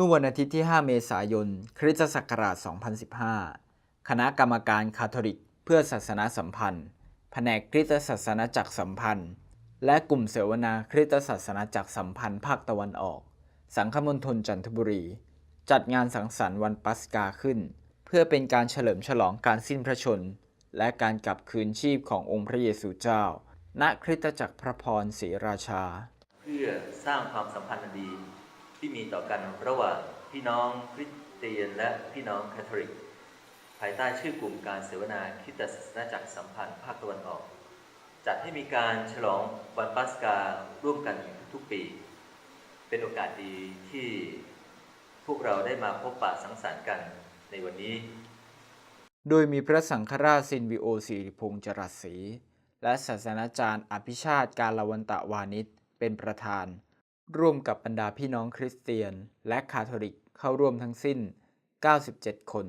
มื่อวันอาทิตย์ที่ 5 เมษายน คริสตศักราช 2015 คณะกรรมการคาทอลิก เพื่อศาสนาสัมพันธ์ แผนกคริสตศาสนาจักรสัมพันธ์ และกลุ่มเสวนาคริสตศาสนาจักรสัมพันธ์ภาคตะวันออก สังคมณฑลจันทบุรี จัดงานสังสรรค์วันปัสกาขึ้น เพื่อเป็นการเฉลิมฉลองการสิ้นพระชน และการกลับคืนชีพขององค์พระเยซูเจ้า ณ คริสตจักรพระพรศรีราชา เพื่อสร้างความสัมพันธ์ดี ที่มีต่อกันระหว่างพี่น้องคริสเตียนและพี่น้องคาทอลิก ภายใต้ชื่อกลุ่มการเสวนาคิตศาสนาจักรสัมพันธ์ภาคตะวันออก จัดให้มีการฉลองวันปัสการ่วมกันทุกปี เป็นโอกาสดีที่พวกเราได้มาพบปะสังสรรค์กันในวันนี้ โดยมีพระสังฆราชซินวิโอสิริพงษ์จรัสศรีและศาสนาจารย์อภิชาติการละวันตะวานิชเป็นประธาน ร่วมกับบรรดาพี่น้องคริสเตียน และคาทอลิกเข้าร่วมทั้งสิ้น 97 คน